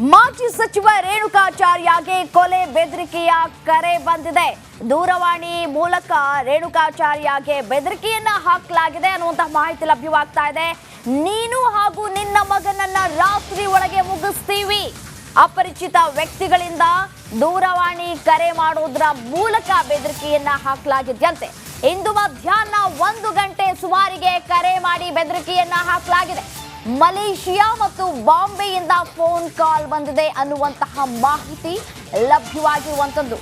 ಮಾಜಿ ಸಚಿವ ರೇಣುಕಾಚಾರ್ಯಗೆ ಕೊಲೆ ಬೆದರಿಕೆಯ ಕರೆ ಬಂದಿದೆ. ದೂರವಾಣಿ ಮೂಲಕ ರೇಣುಕಾಚಾರ್ಯಗೆ ಬೆದರಿಕೆಯನ್ನ ಹಾಕಲಾಗಿದೆ ಅನ್ನುವಂತಹ ಮಾಹಿತಿ ಲಭ್ಯವಾಗ್ತಾ ಇದೆ. ನೀನು ಹಾಗೂ ನಿನ್ನ ಮಗನನ್ನ ರಾತ್ರಿ ಒಳಗೆ ಮುಗಿಸ್ತೀವಿ. ಅಪರಿಚಿತ ವ್ಯಕ್ತಿಗಳಿಂದ ದೂರವಾಣಿ ಕರೆ ಮಾಡೋದ್ರ ಮೂಲಕ ಬೆದರಿಕೆಯನ್ನ ಹಾಕಲಾಗಿದೆಯಂತೆ. ಇಂದು ಮಧ್ಯಾಹ್ನ ಒಂದು ಗಂಟೆ ಸುಮಾರಿಗೆ ಕರೆ ಮಾಡಿ ಬೆದರಿಕೆಯನ್ನ ಹಾಕಲಾಗಿದೆ. ಮಲೇಷಿಯಾ ಮತ್ತು ಬಾಂಬೆಯಿಂದ ಫೋನ್ ಕಾಲ್ ಬಂದಿದೆ ಅನ್ನುವಂತಹ ಮಾಹಿತಿ ಲಭ್ಯವಾಗಿರುವಂಥದ್ದು.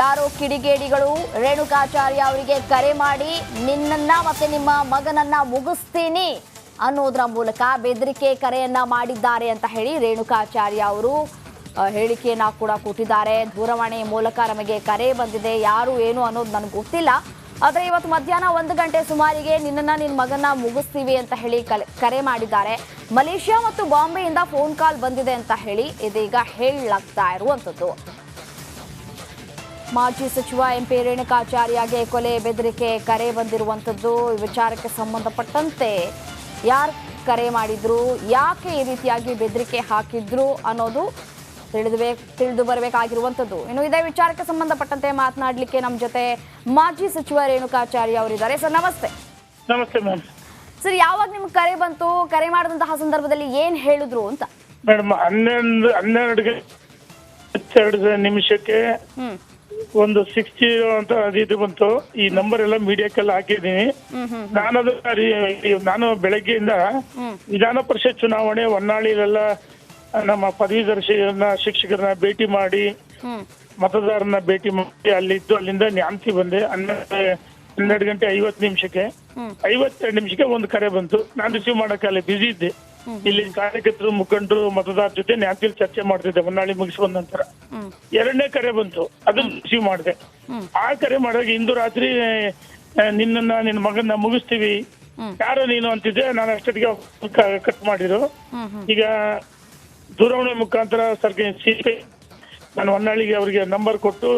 ಯಾರೋ ಕಿಡಿಗೇಡಿಗಳು ರೇಣುಕಾಚಾರ್ಯ ಅವರಿಗೆ ಕರೆ ಮಾಡಿ, ನಿನ್ನನ್ನ ಮತ್ತೆ ನಿಮ್ಮ ಮಗನನ್ನ ಮುಗಿಸ್ತೀನಿ ಅನ್ನೋದ್ರ ಮೂಲಕ ಬೆದರಿಕೆ ಕರೆಯನ್ನ ಮಾಡಿದ್ದಾರೆ ಅಂತ ಹೇಳಿ ರೇಣುಕಾಚಾರ್ಯ ಅವರು ಹೇಳಿಕೆಯನ್ನು ಕೂಡ ಕೊಟ್ಟಿದ್ದಾರೆ. ದೂರವಾಣಿ ಮೂಲಕ ನಮಗೆ ಕರೆ ಬಂದಿದೆ. ಯಾರು, ಏನು ಅನ್ನೋದು ನನಗೆ ಗೊತ್ತಿಲ್ಲ. ಆದರೆ ಇವತ್ತು ಮಧ್ಯಾಹ್ನ ಒಂದು ಗಂಟೆ ಸುಮಾರಿಗೆ ನಿನ್ನನ್ನು ನಿನ್ನ ಮಗನ ಮುಗಿಸ್ತೀವಿ ಅಂತ ಹೇಳಿ ಕರೆ ಮಾಡಿದ್ದಾರೆ. ಮಲೇಷ್ಯಾ ಮತ್ತು ಬಾಂಬೆಯಿಂದ ಫೋನ್ ಕಾಲ್ ಬಂದಿದೆ ಅಂತ ಹೇಳಿ ಇದೀಗ ಹೇಳಲಾಗ್ತಾ ಇರುವಂಥದ್ದು. ಮಾಜಿ ಸಚಿವ ಎಂ ಪಿ ರೇಣುಕಾಚಾರ್ಯಗೆ ಕೊಲೆ ಬೆದರಿಕೆ ಕರೆ ಬಂದಿರುವಂಥದ್ದು. ವಿಚಾರಕ್ಕೆ ಸಂಬಂಧಪಟ್ಟಂತೆ ಯಾರು ಕರೆ ಮಾಡಿದ್ರು, ಯಾಕೆ ಈ ರೀತಿಯಾಗಿ ಬೆದರಿಕೆ ಹಾಕಿದ್ರು ಅನ್ನೋದು ತಿಳಿದುಬೇ ತಿಳಿದು ಬರಬೇಕಾಗಿರುವಂಥದ್ದು. ಇನ್ನು ಇದೇ ವಿಚಾರಕ್ಕೆ ಸಂಬಂಧಪಟ್ಟಂತೆ ಮಾತನಾಡಲಿಕ್ಕೆ ನಮ್ಮ ಜೊತೆ ಮಾಜಿ ಸಚಿವ ರೇಣುಕಾಚಾರ್ಯ ಅವರಿದ್ದಾರೆ. ಸರ್ ನಮಸ್ತೆ. ನಮಸ್ತೆ ಮ್ಯಾಮ್. ಸರ್ ಯಾವಾಗ ನಿಮ್ಗೆ ಕರೆ ಬಂತು? ಕರೆ ಮಾಡಿದಂತಹ ಸಂದರ್ಭದಲ್ಲಿ ಏನ್ ಹೇಳಿದ್ರು ಅಂತ? ಮೇಡಮ್ ಹನ್ನೆರಡು ಹನ್ನೆರಡು ಹತ್ತೆರಡು ನಿಮಿಷಕ್ಕೆ ಒಂದು ಸಿಕ್ಸ್ಟಿ ಅಂತ ಇದು ಬಂತು. ಈ ನಂಬರ್ ಎಲ್ಲ ಮೀಡಿಯಾಕ್ಕೆಲ್ಲ ಹಾಕಿದ್ದೀನಿ. ನಾನು ಅದು ನಾನು ಬೆಳಗ್ಗೆಯಿಂದ. ವಿಧಾನ ಪರಿಷತ್ ಚುನಾವಣೆ ಹೊನ್ನಾಳಿಲೆಲ್ಲ ನಮ್ಮ ಪದವೀಧರ ಶಿಕ್ಷಕರನ್ನ ಭೇಟಿ ಮಾಡಿ ಮತದಾರನ್ನ ಮತದಾರನ ಭೇಟಿ ಮಾಡಿ ಅಲ್ಲಿದ್ದು ಅಲ್ಲಿಂದ ನ್ಯಾಮತಿ ಬಂದೆ. ಹನ್ನೆರಡು ಹನ್ನೆರಡು ಗಂಟೆ ಐವತ್ತು ನಿಮಿಷಕ್ಕೆ. ಐವತ್ತೆರಡು ನಿಮಿಷಕ್ಕೆ ಒಂದು ಕರೆ ಬಂತು. ನಾನು ರಿಸೀವ್ ಮಾಡಕ್ಕೆ ಬ್ಯುಸಿ ಇದ್ದೆ. ಇಲ್ಲಿ ಕಾರ್ಯಕರ್ತರು ಮುಖಂಡರು ಮತದಾರ ಜೊತೆ ನ್ಯಾಮತಿಲಿ ಚರ್ಚೆ ಮಾಡ್ತಿದ್ದೆ. ಹೊನ್ನಾಳಿ ಮುಗಿಸ್ಕೊಂಡ ನಂತರ. ಎರಡನೇ ಕರೆ ಬಂತು. ಅದನ್ನ ರಿಸೀವ್ ಮಾಡಿದೆ. ಆ ಕರೆ ಮಾಡಿದಾಗ ಇಂದು ರಾತ್ರಿ ನಿನ್ನನ್ನ ನಿನ್ನ ಮಗನ್ನ ಮುಗಿಸ್ತೀವಿ. ಯಾರು ನೀನು ಅಂತಿದ್ದೆ. ನಾನು ಅಷ್ಟೊತ್ತಿಗೆ ಕಟ್ ಮಾಡಿದ್ರು ಈಗ ದೂರವಾಣಿ ಮುಖಾಂತರ ಸರ್ಗೆ ಸಿಪಿ ನಾನು ಹೊನ್ನಾಳಿಗೆ ಅವರಿಗೆ ನಂಬರ್ ಕೊಟ್ಟು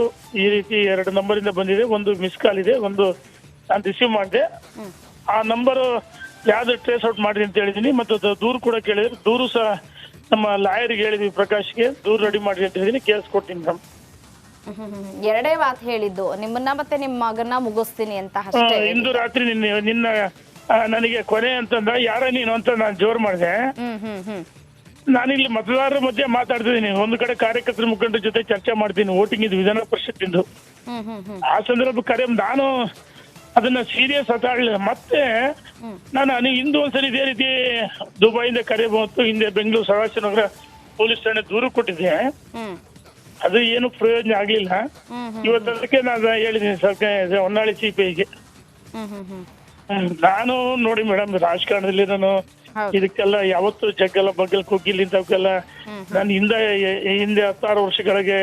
ಈ ರೀತಿ ಎರಡು ನಂಬರಿಂದ ಬಂದಿದೆ ಒಂದು ಮಿಸ್ ಕಾಲ್ ಇದೆ ಒಂದು ನಾನು ರಿಸೀವ್ ಮಾಡಿದೆ. ಆ ನಂಬರ್ ಯಾವ್ದು ಟ್ರೇಸ್ ಔಟ್ ಮಾಡಿ ಅಂತ ಹೇಳಿದೀನಿ ಮತ್ತು ದೂರ್ ಕೂಡ ಕೇಳಿದ್ರೆ. ದೂರು ಸಹ ನಮ್ಮ ಲಾಯರ್ಗೆ ಹೇಳಿದ್ವಿ ಪ್ರಕಾಶ್ಗೆ. ದೂರು ರೆಡಿ ಮಾಡಿ ಅಂತ ಹೇಳಿದೀನಿ ಕೇಸ್ ಕೊಟ್ಟಿನಿ ಮೇಡಮ್. ಎರಡೇ ಮಾತು ಹೇಳಿದ್ದು. ನಿಮ್ಮನ್ನ ಮತ್ತೆ ನಿಮ್ಮ ಮಗನ್ನ ಮುಗಿಸ್ತೀನಿ ಅಂತ ಅಷ್ಟೇ ಇಂದು ರಾತ್ರಿ ನಿನ್ನ ನಿನ್ನ ನನಗೆ ಕೊನೆ ಅಂತಂದ ಯಾರ ನೀನು ಅಂತ ನಾನು ಜೋರ್ ಮಾಡಿದೆ. ನಾನಿಲ್ಲಿ ಮತದಾರರ ಮಧ್ಯೆ ಮಾತಾಡ್ತಿದ್ದೀನಿ. ಒಂದು ಕಡೆ ಕಾರ್ಯಕರ್ತರ ಮುಖಂಡರ ಜೊತೆ ಚರ್ಚೆ ಮಾಡ್ತೀನಿ. ವೋಟಿಂಗ್ ಇದು ವಿಧಾನ ಪರಿಷತ್ ಇಂದು ಆ ಸಂದರ್ಭ ಕರೆ ನಾನು ಅದನ್ನ ಸೀರಿಯಸ್ ಅತಾಡ್ಲಿಲ್ಲ ಮತ್ತೆ ನಾನು ನೀವು ಹಿಂದೂ ಒಂದ್ಸರಿ ಇದೇ ರೀತಿ ದುಬೈಯಿಂದ ಕರೆ ಬಂತು. ಹಿಂದೆ ಬೆಂಗಳೂರು ಸದಾಶಿವನಗರ ಪೊಲೀಸ್ ಠಾಣೆ ದೂರು ಕೊಟ್ಟಿದ್ದೆ. ಅದು ಏನು ಪ್ರಯೋಜನ ಆಗ್ಲಿಲ್ಲ. ಇವತ್ತು ಅದಕ್ಕೆ ನಾನು ಹೇಳಿದ್ದೀನಿ ಸರ್ಕಾರ ಹೊನ್ನಾಳಿ ಸಿ ಪಿ ಐಗೆ. ನಾನು ನೋಡಿ ಮೇಡಮ್ ರಾಜಕಾರಣದಲ್ಲಿ ನಾನು. ಇದಕ್ಕೆಲ್ಲ ಯಾವತ್ತು ಜಗ್ಗಲ ಬಗ್ಗಲ್ ಕುಗ್ಗಿಲ್ ಇಂಥವಕ್ಕೆಲ್ಲ ನಾನು ಹಿಂದೆ ಹಿಂದೆ ಹತ್ತಾರು ವರ್ಷಗಳಿಗೆ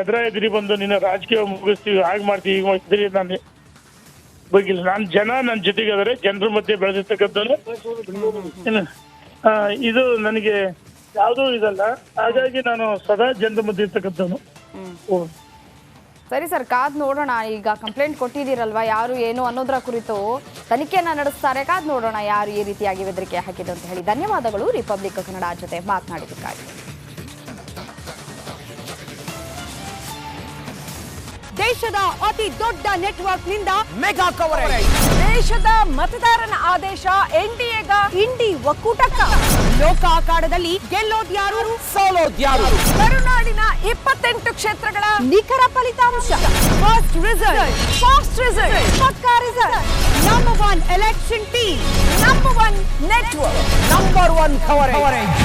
ಎದ್ರ ಎದುರಿ ಬಂದು ನಿನ್ನ ರಾಜಕೀಯ ಮುಗಿಸ್ತೀವಿ ಹಾಗೆ ಮಾಡ್ತೀವಿ ಈಗ ಮಾಡ್ತೀವಿ ನಾನು ಬಗ್ಗಿಲ್ಲ. ನಾನು ಜನ ನನ್ನ ಜೊತೆಗೆ ಆದರೆ ಜನರ ಮಧ್ಯೆ ಬೆಳೆದಿರ್ತಕ್ಕಂಥ ಇದು ನನಗೆ ಯಾವುದೂ ಇದಲ್ಲ. ಹಾಗಾಗಿ ನಾನು ಸದಾ ಜನರ ಮಧ್ಯೆ ಇರ್ತಕ್ಕಂಥವ್ನು. ಸರಿ ಸರ್, ಕಾದ್ ನೋಡೋಣ. ಈಗ ಕಂಪ್ಲೇಂಟ್ ಕೊಟ್ಟಿದ್ದೀರಲ್ವಾ, ಯಾರು ಏನು ಅನ್ನೋದ್ರ ಕುರಿತು ತನಿಖೆಯನ್ನ ನಡೆಸ್ತಾರೆ. ಕಾದ್ ನೋಡೋಣ ಯಾರು ಈ ರೀತಿಯಾಗಿ ಬೆದರಿಕೆ ಹಾಕಿದ್ರು ಅಂತ ಹೇಳಿ. ಧನ್ಯವಾದಗಳು ರಿಪಬ್ಲಿಕ್ ಕನ್ನಡ ಜೊತೆ ಮಾತನಾಡಿದ್ದಕ್ಕಾಗಿ. ದೇಶದ ಅತಿ ದೊಡ್ಡ ನೆಟ್ವರ್ಕ್ನಿಂದ ಮೆಗಾ ಕವರೇಜ್ ದೇಶದ ಮತದಾರನ ಆದೇಶ ಎನ್ಡಿಎಗ ಇಂಡಿ ಒಕ್ಕೂಟಕ್ಕ. ಲೋಕ ಅಖಾಡದಲ್ಲಿ ಗೆಲ್ಲೋದ್ಯಾರು? ಸೋಲೋದ್ಯಾರು. ಕರುನಾಡಿನ ಇಪ್ಪತ್ತೆಂಟು ಕ್ಷೇತ್ರಗಳ ನಿಖರ ಫಲಿತಾಂಶ. ಫಸ್ಟ್ ರಿಸಲ್ಟ್ ಫಾಸ್ಟ್ ರಿಸಲ್ಟ್ ಪಕ್ಕಾ result number one election team number one network number one coverage